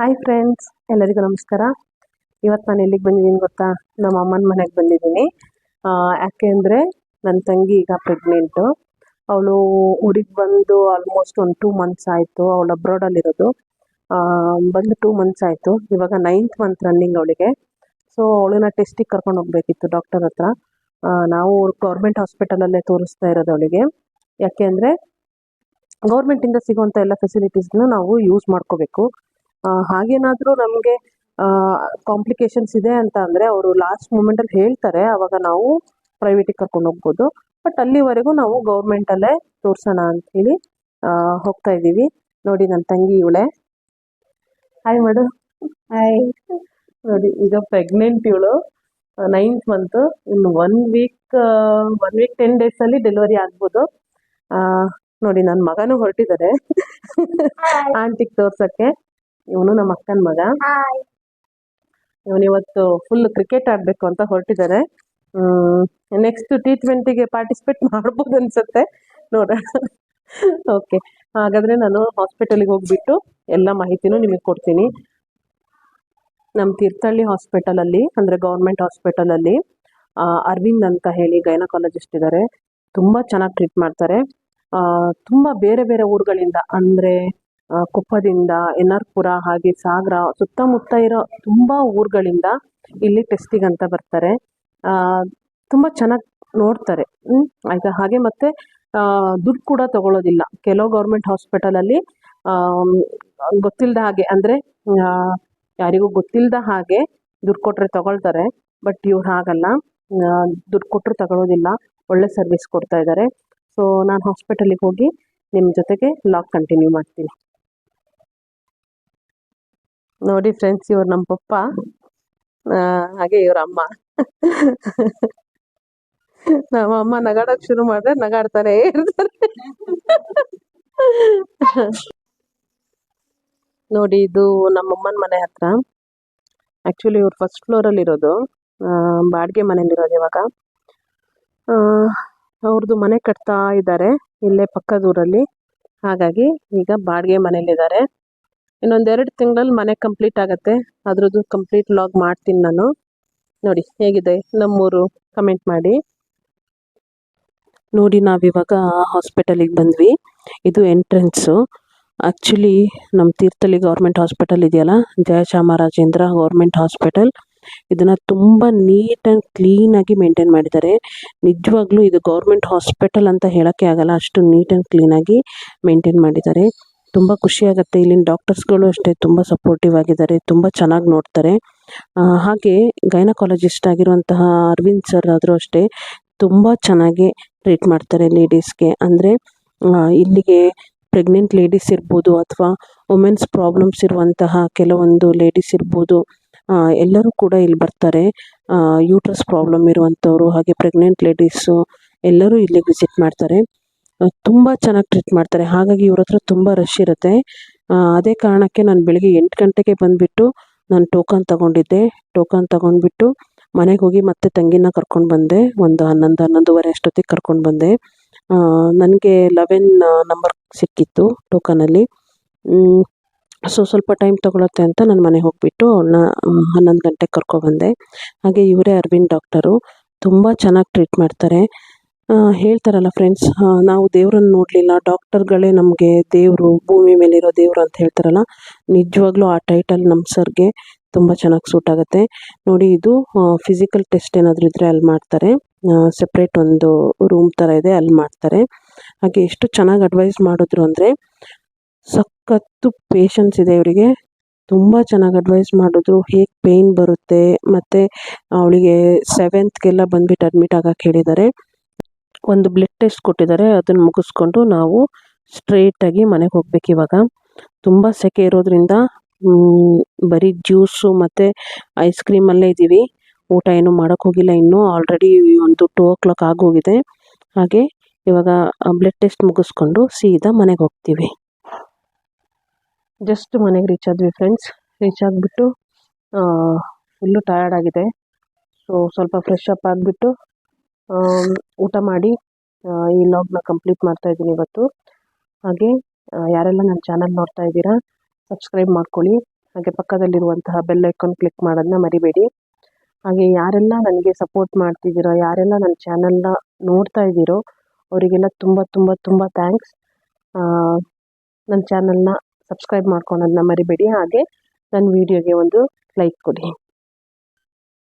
Hi friends ಎಲ್ಲರಿಗೂ ನಮಸ್ಕಾರ. ಇವತ್ತು ನಾನು ಎಲ್ಲಿಗೆ ಬಂದಿದ್ದೀನಿ ಗೊತ್ತಾ? ನಮ್ಮ ಅಮ್ಮನ ಮನೆಗೆ ಬಂದಿದ್ದೀನಿ. ಯಾಕೆ ಅಂದರೆ ನನ್ನ ತಂಗಿ ಈಗ ಪ್ರೆಗ್ನೆಂಟು ಅವಳು ಊರಿಗೆ ಬಂದು ಆಲ್ಮೋಸ್ಟ್ ಒಂದು ಟೂ ಮಂತ್ಸ್ ಆಯಿತು. ಅವಳು ಅಬ್ರಾಡಲ್ಲಿರೋದು ಬಂದು ಟೂ ಮಂತ್ಸ್ ಆಯಿತು. ಇವಾಗ ನೈನ್ತ್ ಮಂತ್ ರನ್ನಿಂಗ್ ಅವಳಿಗೆ. ಸೊ ಅವಳನ್ನ ಟೆಸ್ಟಿಗೆ ಕರ್ಕೊಂಡು ಹೋಗ್ಬೇಕಿತ್ತು ಡಾಕ್ಟರ್ ಹತ್ರ. ನಾವು ಗೌರ್ಮೆಂಟ್ ಹಾಸ್ಪಿಟಲಲ್ಲೇ ತೋರಿಸ್ತಾ ಇರೋದು ಅವಳಿಗೆ. ಯಾಕೆ ಅಂದರೆ ಗೌರ್ಮೆಂಟಿಂದ ಸಿಗುವಂಥ ಎಲ್ಲ ಫೆಸಿಲಿಟೀಸ್ನ ನಾವು ಯೂಸ್ ಮಾಡ್ಕೋಬೇಕು. ಹಾಗೇನಾದರೂ ನಮಗೆ ಕಾಂಪ್ಲಿಕೇಶನ್ಸ್ ಇದೆ ಅಂತ ಅಂದರೆ ಅವರು ಲಾಸ್ಟ್ ಮೂಮೆಂಟಲ್ಲಿ ಹೇಳ್ತಾರೆ ಅವಾಗ ನಾವು ಪ್ರೈವೇಟಿಗೆ ಕರ್ಕೊಂಡು ಹೋಗ್ಬೋದು. ಬಟ್ ಅಲ್ಲಿವರೆಗೂ ನಾವು ಗೌರ್ಮೆಂಟಲ್ಲೇ ತೋರಿಸೋಣ ಹೇಳಿ ಹೋಗ್ತಾ ಇದ್ದೀವಿ. ನೋಡಿ ನನ್ನ ತಂಗಿ ಇವಳೆ. ಹಾಯ್ ಮೇಡಮ್ ಹಾಯ್ ನೋಡಿ ಈಗ ಪ್ರೆಗ್ನೆಂಟ್ ಇವಳು ನೈನ್ತ್ ಮಂತ್ ಇನ್ನು one week one week ten ಡೇಸಲ್ಲಿ ಡೆಲಿವರಿ ಆಗ್ಬೋದು. ನೋಡಿ ನನ್ನ ಮಗನೂ ಹೊರಟಿದ್ದಾರೆ. ಆಂಟಿಗೆ ತೋರ್ಸಕ್ಕೆ. ಇವನು ನಮ್ಮ ಅಕ್ಕನ ಮಗ. ಇವನು ಇವತ್ತು ಫುಲ್ ಕ್ರಿಕೆಟ್ ಆಡಬೇಕು ಅಂತ ಹೊರಟಿದ್ದಾರೆ ನೆಕ್ಸ್ಟ್ ಟಿ ಟ್ವೆಂಟಿಗೆ ಪಾರ್ಟಿಸಿಪೇಟ್ ಮಾಡ್ಬೋದು ಅನ್ಸುತ್ತೆ. ನೋಡೋಣ ಓಕೆ ಹಾಗಾದ್ರೆ ನಾನು ಹಾಸ್ಪಿಟಲಿಗೆ ಹೋಗ್ಬಿಟ್ಟು ಎಲ್ಲ ಮಾಹಿತಿನೂ ನಿಮಗೆ ಕೊಡ್ತೀನಿ. ನಮ್ಮ ತೀರ್ಥಹಳ್ಳಿ ಹಾಸ್ಪಿಟಲಲ್ಲಿ ಅಂದ್ರೆ ಗೌರ್ಮೆಂಟ್ ಹಾಸ್ಪಿಟಲ್ ಅಲ್ಲಿ ಅರವಿಂದ್ ಅಂತ ಹೇಳಿ ಗೈನಕಾಲಜಿಸ್ಟ್ ಇದ್ದಾರೆ ತುಂಬಾ ಚೆನ್ನಾಗಿ ಟ್ರೀಟ್ ಮಾಡ್ತಾರೆ. ಆ, ತುಂಬಾ ಬೇರೆ ಬೇರೆ ಊರುಗಳಿಂದ ಅಂದರೆ ಕೊಪ್ಪದಿಂದ ಎನ್ ಆರ್ ಪುರ ಹಾಗೆ ಸಾಗರ, ಸುತ್ತಮುತ್ತ ಇರೋ ತುಂಬ ಊರುಗಳಿಂದ ಇಲ್ಲಿ ಟೆಸ್ಟಿಗೆ ಅಂತ ಬರ್ತಾರೆ. ತುಂಬ ಚೆನ್ನಾಗಿ ನೋಡ್ತಾರೆ. ಆಯಿತಾ ಆಯ್ತಾ? ಹಾಗೆ ಮತ್ತೆ ದುಡ್ಡು ಕೂಡ ತಗೊಳ್ಳೋದಿಲ್ಲ ಕೆಲವು ಗೌರ್ಮೆಂಟ್ ಹಾಸ್ಪಿಟಲಲ್ಲಿ ಗೊತ್ತಿಲ್ಲದ ಹಾಗೆ, ಅಂದರೆ ಯಾರಿಗೂ ಗೊತ್ತಿಲ್ಲದ ಹಾಗೆ ದುಡ್ಡು ಕೊಟ್ಟರೆ ತಗೊಳ್ತಾರೆ. ಬಟ್ ಇವ್ರು ಹಾಗಲ್ಲ. ದುಡ್ಡು ಕೊಟ್ಟರು ತಗೊಳ್ಳೋದಿಲ್ಲ ಒಳ್ಳೆ ಸರ್ವಿಸ್ ಕೊಡ್ತಾ ಇದ್ದಾರೆ ಸೊ ನಾನು ಹಾಸ್ಪಿಟಲಿಗೆ ಹೋಗಿ ನಿಮ್ಮ ಜೊತೆಗೆ ಲಾಗ್ ಕಂಟಿನ್ಯೂ ಮಾಡ್ತೀನಿ. ನೋಡಿ ಫ್ರೆಂಡ್ಸ್ ಇವ್ರು ನಮ್ಮ ಪಪ್ಪ. ಹಾಗೆ ಇವ್ರ ಅಮ್ಮ. ನಮ್ಮ ಅಮ್ಮ ನಗಾಡಕ್ ಶುರು ಮಾಡಿದ್ರೆ ನಗಾಡ್ತಾರೆ ಇರ್ತಾರೆ. ನೋಡಿ, ಇದು ನಮ್ಮಮ್ಮನ ಮನೆ ಹತ್ರ. ಆಕ್ಚುಲಿ ಇವ್ರು ಫಸ್ಟ್ ಫ್ಲೋರಲ್ಲಿ ಇರೋದು. ಬಾಡಿಗೆ ಮನೇಲಿರೋದು ಇವಾಗ. ಅವ್ರದ್ದು ಮನೆ ಕಟ್ತಾ ಇದ್ದಾರೆ, ಇಲ್ಲೇ ಪಕ್ಕದ ಊರಲ್ಲಿ. ಹಾಗಾಗಿ ಈಗ ಬಾಡಿಗೆ ಮನೇಲಿದ್ದಾರೆ ಇನ್ನೊಂದೆರಡು ತಿಂಗಳಲ್ಲಿ ಮನೆ ಕಂಪ್ಲೀಟ್ ಆಗುತ್ತೆ. ಅದ್ರದ್ದು ಕಂಪ್ಲೀಟ್ ಲಾಗ್ ಮಾಡ್ತೀನಿ ನಾನು. ನೋಡಿ, ಹೇಗಿದೆ? ನಮ್ಮೂರು ಕಮೆಂಟ್ ಮಾಡಿ. ನೋಡಿ, ನಾವಿವಾಗ ಹಾಸ್ಪಿಟಲಿಗೆ ಬಂದ್ವಿ. ಇದು ಎಂಟ್ರೆನ್ಸು ಆ್ಯಕ್ಚುಲಿ ನಮ್ಮ ತೀರ್ಥಳ್ಳಿ ಗೌರ್ಮೆಂಟ್ ಹಾಸ್ಪಿಟಲ್ ಇದೆಯಲ್ಲ? ಜಯಚಾಮರಾಜೇಂದ್ರ ಗೌರ್ಮೆಂಟ್ ಹಾಸ್ಪಿಟಲ್ ಇದನ್ನು ತುಂಬ ನೀಟ್ ಆ್ಯಂಡ್ ಕ್ಲೀನಾಗಿ ಮೇಂಟೈನ್ ಮಾಡಿದ್ದಾರೆ. ನಿಜವಾಗ್ಲೂ ಇದು ಗೌರ್ಮೆಂಟ್ ಹಾಸ್ಪಿಟಲ್ ಅಂತ ಹೇಳೋಕ್ಕೆ ಆಗಲ್ಲ. ಅಷ್ಟು ನೀಟ್ ಆ್ಯಂಡ್ ಕ್ಲೀನಾಗಿ ಮೇಂಟೈನ್ ಮಾಡಿದ್ದಾರೆ. ತುಂಬ ಖುಷಿಯಾಗುತ್ತೆ ಇಲ್ಲಿನ ಡಾಕ್ಟರ್ಸ್ಗಳು ಅಷ್ಟೇ ತುಂಬ ಸಪೋರ್ಟಿವ್ ಆಗಿದ್ದಾರೆ. ತುಂಬ ಚೆನ್ನಾಗಿ ನೋಡ್ತಾರೆ. ಹಾಗೆ ಗೈನಕಾಲಜಿಸ್ಟ್ ಆಗಿರುವಂತಹ ಅರವಿಂದ್ ಸರ್ ಆದರೂ ಅಷ್ಟೇ ತುಂಬ ಚೆನ್ನಾಗಿ ಟ್ರೀಟ್ ಮಾಡ್ತಾರೆ ಲೇಡೀಸ್ಗೆ ಅಂದರೆ ಇಲ್ಲಿಗೆ ಪ್ರೆಗ್ನೆಂಟ್ ಲೇಡೀಸ್ ಇರ್ಬೋದು ಅಥವಾ ವುಮೆನ್ಸ್ ಪ್ರಾಬ್ಲಮ್ಸ್ ಇರುವಂತಹ ಕೆಲವೊಂದು ಲೇಡೀಸ್ ಇರ್ಬೋದು ಎಲ್ಲರೂ ಕೂಡ ಇಲ್ಲಿ ಬರ್ತಾರೆ. ಯೂಟ್ರಸ್ ಪ್ರಾಬ್ಲಮ್ ಇರುವಂಥವ್ರು ಹಾಗೆ ಪ್ರೆಗ್ನೆಂಟ್ ಲೇಡೀಸು ಎಲ್ಲರೂ ಇಲ್ಲಿಗೆ ವಿಸಿಟ್ ಮಾಡ್ತಾರೆ. ತುಂಬ ಚೆನ್ನಾಗಿ ಟ್ರೀಟ್ ಮಾಡ್ತಾರೆ. ಹಾಗಾಗಿ ಇವ್ರ ಹತ್ರ ತುಂಬ ರಶ್ ಇರುತ್ತೆ. ಅದೇ ಕಾರಣಕ್ಕೆ ನಾನು ಬೆಳಿಗ್ಗೆ ಎಂಟು ಗಂಟೆಗೆ ಬಂದುಬಿಟ್ಟು ನಾನು ಟೋಕನ್ ತಗೊಂಡಿದ್ದೆ. ಟೋಕನ್ ತಗೊಂಡ್ಬಿಟ್ಟು ಮನೆಗೆ ಹೋಗಿ ಮತ್ತೆ ತಂಗಿನ ಕರ್ಕೊಂಡು ಬಂದೆ. ಒಂದು ಹನ್ನೊಂದು, ಹನ್ನೊಂದುವರೆ ಅಷ್ಟೊತ್ತಿಗೆ ಕರ್ಕೊಂಡು ಬಂದೆ. ನನಗೆ ಲೆವೆನ್ ನಂಬರ್ ಸಿಕ್ಕಿತ್ತು ಟೋಕನಲ್ಲಿ ಸೊ ಸ್ವಲ್ಪ ಟೈಮ್ ತೊಗೊಳುತ್ತೆ ಅಂತ ನಾನು ಮನೆಗೆ ಹೋಗಿಬಿಟ್ಟು ಅವಳನ್ನ ಹನ್ನೊಂದು ಗಂಟೆಗೆ ಕರ್ಕೊಬಂದೆ ಹಾಗೆ ಇವರೇ ಅರವಿಂದ್ ಡಾಕ್ಟರು ತುಂಬ ಚೆನ್ನಾಗಿ ಟ್ರೀಟ್ ಮಾಡ್ತಾರೆ. ಹೇಳ್ತಾರಲ್ಲ ಫ್ರೆಂಡ್ಸ್ ನಾವು ದೇವರನ್ನು ನೋಡಲಿಲ್ಲ ಡಾಕ್ಟರ್ಗಳೇ ನಮಗೆ ದೇವರು, ಭೂಮಿ ಮೇಲಿರೋ ದೇವರು ಅಂತ ಹೇಳ್ತಾರಲ್ಲ, ನಿಜವಾಗ್ಲೂ ಆ ಟೈಟಲ್ ನಮ್ಮ ಸರ್ಗೆ ತುಂಬ ಚೆನ್ನಾಗಿ ಸೂಟ್ ಆಗುತ್ತೆ. ನೋಡಿ, ಇದು ಫಿಸಿಕಲ್ ಟೆಸ್ಟ್ ಏನಾದರೂ ಇದ್ದರೆ ಅಲ್ಲಿ ಮಾಡ್ತಾರೆ. ಸಪ್ರೇಟ್ ಒಂದು ರೂಮ್ ಥರ ಇದೆ, ಅಲ್ಲಿ ಮಾಡ್ತಾರೆ. ಹಾಗೆ ಎಷ್ಟು ಚೆನ್ನಾಗಿ ಅಡ್ವೈಸ್ ಮಾಡಿದ್ರು ಅಂದರೆ, ಸಖತ್ತು ಪೇಷನ್ಸ್ ಇದೆ ಇವರಿಗೆ. ತುಂಬ ಚೆನ್ನಾಗಿ ಅಡ್ವೈಸ್ ಮಾಡಿದ್ರು, ಹೇಗೆ ಪೇಯ್ನ್ ಬರುತ್ತೆ, ಮತ್ತು ಅವಳಿಗೆ ಸೆವೆಂತ್ಗೆಲ್ಲ ಬಂದುಬಿಟ್ಟು ಅಡ್ಮಿಟ್ ಆಗಕ್ಕೆ ಹೇಳಿದ್ದಾರೆ. ಒಂದು ಬ್ಲಡ್ ಟೆಸ್ಟ್ ಕೊಟ್ಟಿದ್ದಾರೆ, ಅದನ್ನು ಮುಗಿಸ್ಕೊಂಡು ನಾವು ಸ್ಟ್ರೇಟಾಗಿ ಮನೆಗೆ ಹೋಗ್ಬೇಕು ಇವಾಗ. ತುಂಬ ಸೆಕೆ ಇರೋದ್ರಿಂದ ಬರೀ ಜ್ಯೂಸು ಮತ್ತು ಐಸ್ ಕ್ರೀಮಲ್ಲೇ ಇದ್ದೀವಿ ಊಟ ಏನು ಹೋಗಿಲ್ಲ ಇನ್ನೂ. ಆಲ್ರೆಡಿ ಒಂದು ಟೂ ಓ ಕ್ಲಾಕ್ ಆಗೋಗಿದೆ ಹಾಗೆ ಇವಾಗ ಬ್ಲಡ್ ಟೆಸ್ಟ್ ಮುಗಿಸ್ಕೊಂಡು ಸೀದಾ ಮನೆಗೆ ಹೋಗ್ತೀವಿ. ಜಸ್ಟ್ ಮನೆಗೆ ರೀಚ್ ಆದ್ವಿ ಫ್ರೆಂಡ್ಸ್ ರೀಚ್ ಆಗಿಬಿಟ್ಟು ಫುಲ್ಲು ಟಯರ್ಡ್ ಆಗಿದೆ. ಸೊ ಸ್ವಲ್ಪ ಫ್ರೆಶ್ ಅಪ್ ಆಗಿಬಿಟ್ಟು ಊಟ ಮಾಡಿ ಈ ಲಾಗ್ನ ಕಂಪ್ಲೀಟ್ ಮಾಡ್ತಾ ಇದ್ದೀನಿ ಇವತ್ತು. ಹಾಗೆ ಯಾರೆಲ್ಲ ನನ್ನ ಚಾನಲ್ ನೋಡ್ತಾ ಇದ್ದೀರಾ ಸಬ್ಸ್ಕ್ರೈಬ್ ಮಾಡ್ಕೊಳ್ಳಿ. ಹಾಗೆ ಪಕ್ಕದಲ್ಲಿರುವಂತಹ ಬೆಲ್ ಐಕಾನ್ ಕ್ಲಿಕ್ ಮಾಡೋದನ್ನ ಮರಿಬೇಡಿ. ಹಾಗೆ ಯಾರೆಲ್ಲ ನನಗೆ ಸಪೋರ್ಟ್ ಮಾಡ್ತಿದ್ದೀರೋ, ಯಾರೆಲ್ಲ ನನ್ನ ಚಾನಲ್ನ ನೋಡ್ತಾ ಇದ್ದೀರೋ, ಅವರಿಗೆಲ್ಲ ತುಂಬ ತುಂಬ ತುಂಬ ಥ್ಯಾಂಕ್ಸ್ ನನ್ನ ಚಾನಲ್ನ ಸಬ್ಸ್ಕ್ರೈಬ್ ಮಾಡ್ಕೊಳೋದನ್ನ ಮರಿಬೇಡಿ. ಹಾಗೆ, ನನ್ನ ವಿಡಿಯೋಗೆ ಒಂದು ಲೈಕ್ ಕೊಡಿ.